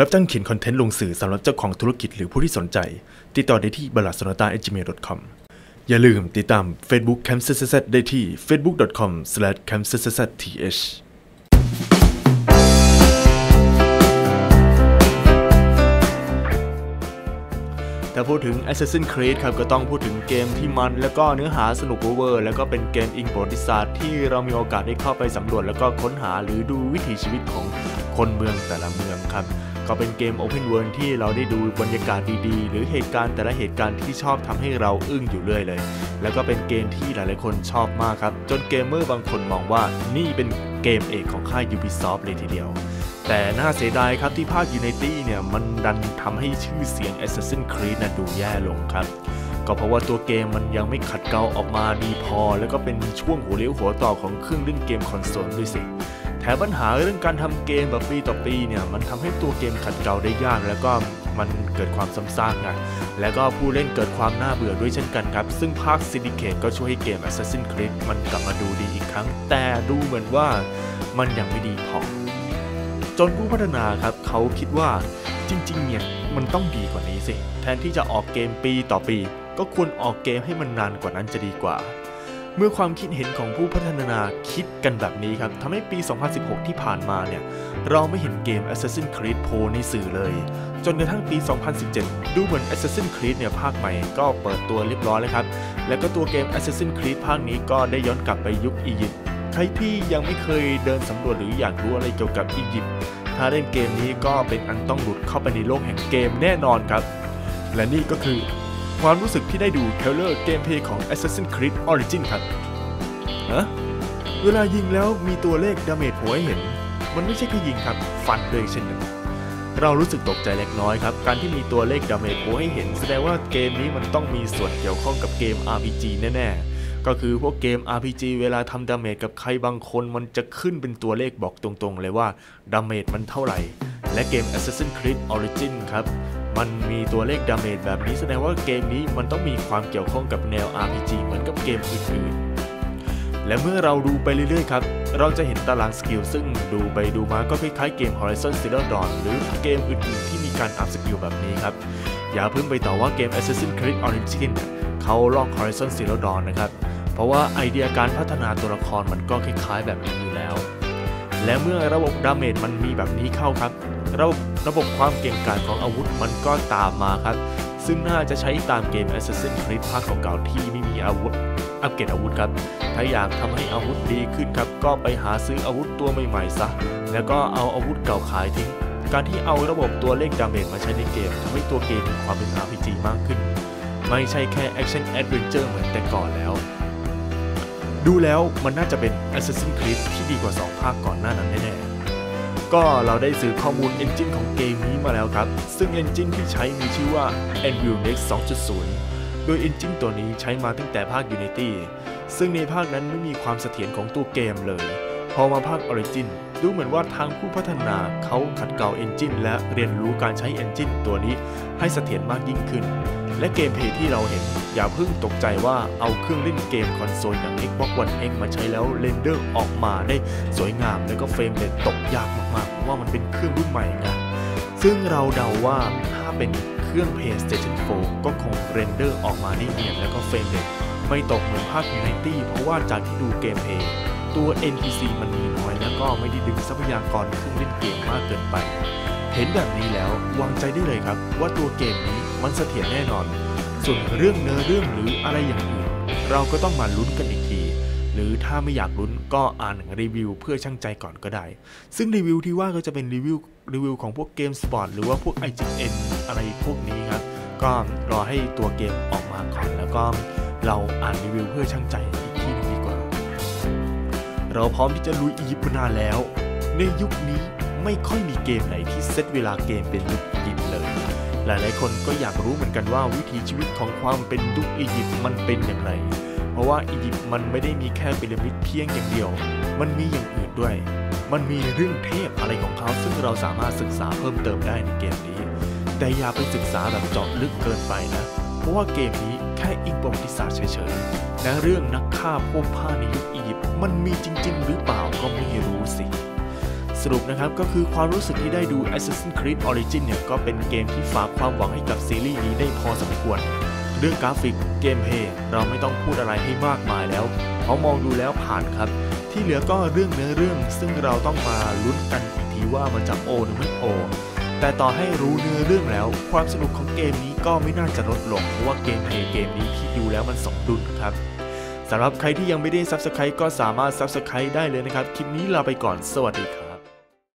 รับจ้างเขียนคอนเทนต์ลงสื่อสำหรับเจ้าของธุรกิจหรือผู้ที่สนใจ ติดต่อได้ที่บลัดสนตา gmail.com อย่าลืมติดตาม Facebook c a m p s z ได้ที่ facebook.com/campszzth ถ้าพูดถึง Assassin's Creed ครับก็ต้องพูดถึงเกมที่มัน แล้วก็เนื้อหาสนุกเวอร์ แล้วก็เป็นเกมอิงประวัติศาสตร์ที่เรามีโอกาสได้เข้าไปสำรวจแล้วก็ค้นหาหรือดูวิถีชีวิตของคนเมืองแต่ละเมืองครับ ก็เป็นเกม Open World ที่เราได้ดูบรรยากาศดีๆ หรือเหตุการณ์แต่ละเหตุการณ์ที่ชอบทำให้เราอึ้งอยู่เรื่อยเลย แล้วก็เป็นเกมที่หลายๆคนชอบมากครับ จนเกมเมอร์บางคนมองว่านี่เป็นเกมเอกของค่าย Ubisoft เลยทีเดียว แต่น่าเสียดายครับที่ภาค Unity เนี่ยมันดันทำให้ชื่อเสียง Assassin's Creed นะดูแย่ลงครับก็เพราะว่าตัวเกมมันยังไม่ขัดเกลาออกมาดีพอ แล้วก็เป็นช่วงหัวเลี้ยวหัวต่อของเครื่องเล่นเกมคอนโซลด้วยสิ แถมปัญหาเรื่องการทำเกมแบบปีต่อปีเนี่ยมันทำให้ตัวเกมขัดเกลาได้ยาก แล้วก็มันเกิดความซ้ำซากไงแล้วก็ผู้เล่นเกิดความน่าเบื่อด้วยเช่นกันครับ ซึ่งภาค Syndicate ก็ช่วยให้เกม Assassin's Creed มันกลับมาดูดีอีกครั้ง แต่ดูเหมือนว่ามันยังไม่ดีพอจนผู้พัฒนาครับเขาคิดว่าจริงๆเนี่ยมันต้องดีกว่านี้สิ แทนที่จะออกเกมปีต่อปี ก็ควรออกเกมให้มันนานกว่านั้นจะดีกว่า เมื่อความคิดเห็นของผู้พัฒนาคิดกันแบบนี้ครับทำให้ปี 2016 ที่ผ่านมาเนี่ย เราไม่เห็นเกม Assassin's Creed Pro ในสื่อเลย จนกระทั่งปี 2017 ดูเหมือน Assassin's Creed เนี่ยภาคใหม่ก็เปิดตัวเรียบร้อยแล้วครับ แล้วก็ตัวเกม Assassin's Creed ภาคนี้ก็ได้ย้อนกลับไปยุคอียิปต์ ใครที่ยังไม่เคยเดินสำรวจหรืออยากรู้อะไรเกี่ยวกับอียิปต์ ถ้าเล่นเกมนี้ก็เป็นอันต้องหลุดเข้าไปในโลกแห่งเกมแน่นอนครับ และนี่ก็คือ ความรู้สึกที่ได้ดูเทรลเลอร์เกมเพลย์ของ Assassin's Creed Origin ครับฮะเวลายิงแล้วมีตัวเลขดาเมจโผล่ให้เห็น มันไม่ใช่แค่ยิงครับ ฟันด้วยเช่นกันเรารู้สึกตกใจเล็กน้อยครับ การที่มีตัวเลขดาเมจโผล่ให้เห็น แสดงว่าเกมนี้มันต้องมีส่วนเกี่ยวข้องกับเกม RPG แน่ๆ ก็คือพวกเกม RPG เวลาทำดาเมจกับใครบางคนมันจะขึ้นเป็นตัวเลขบอกตรงๆ เลยว่าดาเมจมันเท่าไหร่ และเกม Assassin's Creed Origin ครับ มันมีตัวเลขดาเมจแบบนี้แสดงว่าเกมนี้มันต้องมีความเกี่ยวข้องกับแนว RPG เหมือนกับเกมอื่นๆ และเมื่อเราดูไปเรื่อยๆ ครับ เราจะเห็นตารางสกิลซึ่งดูไปดูมาก็คล้ายๆเกม Horizon Zero Dawn หรือเกมอื่นๆ ที่มีการอัพสกิลแบบนี้ครับ อย่าเพิ่งไปต่อว่าเกม Assassin's Creed Origin เนี่ยเขาลอก Horizon Zero Dawn นะครับ เพราะว่าไอเดียการพัฒนาตัวละครมันก็คล้ายๆแบบนี้อยู่แล้ว และเมื่อระบบดาเมจมันมีแบบนี้เข้าครับ ระบบระบบความเก่งกาจของอาวุธมันก็ตามมาครับ ซึ่งน่าจะใช้ตามเกม Assassin's Creed ภาคเก่าๆที่ไม่มีอาวุธ อัปเกรดอาวุธครับ ถ้าอยากทำให้อาวุธดีขึ้นครับ ก็ไปหาซื้ออาวุธตัวใหม่ๆซะ แล้วก็เอาอาวุธเก่าขายทิ้ง การที่เอาระบบตัวเลขดาเมจมาใช้ในเกมทำให้ตัวเกมมีความเป็น RPG มากขึ้น ไม่ใช่แค่ Action Adventure เหมือนแต่ก่อนแล้ว ดูแล้วมันน่าจะเป็น Assassin's Creed ที่ดีกว่า 2 ภาคก่อนหน้านั้นแน่ๆ ก็เราได้ซื้อข้อมูล Engine ของเกมนี้มาแล้วครับ ซึ่ง Engine ที่ใช้มีชื่อว่า Unreal Next 2.0 โดย Engine ตัวนี้ใช้มาตั้งแต่ภาค Unity ซึ่งในภาคนั้นไม่มีความเสถียรของตัวเกมเลย พอมาภาค Origin ดูเหมือนว่าทางผู้พัฒนาเขาขัดเกลา Engine และเรียนรู้การใช้ Engine ตัวนี้ให้เสถียรมากยิ่งขึ้น และเกมเพย์ที่เราเห็น อย่าเพิ่งตกใจว่าเอาเครื่องเล่นเกมคอนโซลอย่าง Xbox One X มาใช้แล้วเรนเดอร์ออกมาได้สวยงาม แล้วก็เฟรมเรทตกยากมากๆเพราะว่ามันเป็นเครื่องรุ่นใหม่ไงซึ่งเราเดาว่าถ้าเป็นเครื่อง PlayStation 4 ก็คงเรนเดอร์ออกมาได้เนียนแล้วก็เฟรมเรทไม่ตกเหมือนภาค Unity เพราะว่าจากที่ดูเกมเพย์ตัว NPC มันมีน้อยแล้วก็ไม่ได้ดึงทรัพยากรเครื่องเล่นเกมมากเกินไป เห็นแบบนี้แล้ววางใจได้เลยครับว่าตัวเกมนี้ มันเสถียรแน่นอน ส่วนเรื่องเนื้อเรื่องหรืออะไรอย่างอื่นเราก็ต้องมาลุ้นกันอีกที หรือถ้าไม่อยากลุ้นก็อ่านรีวิวเพื่อชั่งใจก่อนก็ได้ ซึ่งรีวิวที่ว่าก็จะเป็นรีวิวรีวิวของพวกเกมสปอร์ตหรือว่าพวก IGN อะไรพวกนี้ครับ ก็รอให้ตัวเกมออกมาก่อนแล้วก็เราอ่านรีวิวเพื่อชั่งใจอีกทีนึงดีกว่า เราพร้อมที่จะลุยอียิปต์มานานแล้ว ในยุคนี้ไม่ค่อยมีเกมไหนที่เซตเวลาเกมเป็นยุคอียิป หลายๆ คนก็อยากรู้เหมือนกันว่าวิถีชีวิตของความเป็นยุคอียิปต์มันเป็นอย่างไร เพราะว่าอียิปต์มันไม่ได้มีแค่พีระมิดเพียงอย่างเดียว มันมีอย่างอื่นด้วย มันมีเรื่องเทพอะไรของเขาซึ่งเราสามารถศึกษาเพิ่มเติมได้ในเกมนี้ แต่อย่าไปศึกษาแบบเจาะลึกเกินไปนะ เพราะว่าเกมนี้แค่อิงประวัติศาสตร์เฉยๆและเรื่องนักฆ่าพวกผ้าในยุคอียิปต์มันมีจริง ๆ หรือเปล่าก็ไม่รู้สิ สรุปนะครับก็คือความรู้สึกที่ได้ดู Assassin's Creed Origin เนี่ยก็เป็นเกมที่ฝากความหวังให้กับซีรีส์นี้ได้พอสมควร เรื่องกราฟิกเกมเพลย์เราไม่ต้องพูดอะไรให้มากมายแล้วเพราะมองดูแล้วผ่านครับ ที่เหลือก็เรื่องเนื้อเรื่อง ซึ่งเราต้องมาลุ้นกันอีกทีว่ามันจะโอหรือไม่โอแต่ต่อให้รู้เนื้อเรื่องแล้ว ความสนุกของเกมนี้ก็ไม่น่าจะลดลงเพราะว่าเกมเพลย์เกมนี้ที่ดูแล้วมันสมดุลครับสำหรับใครที่ยังไม่ได้ Subscribe ก็สามารถ Subscribe ได้เลยนะครับ คลิปนี้ลาไปก่อน สวัสดีครับ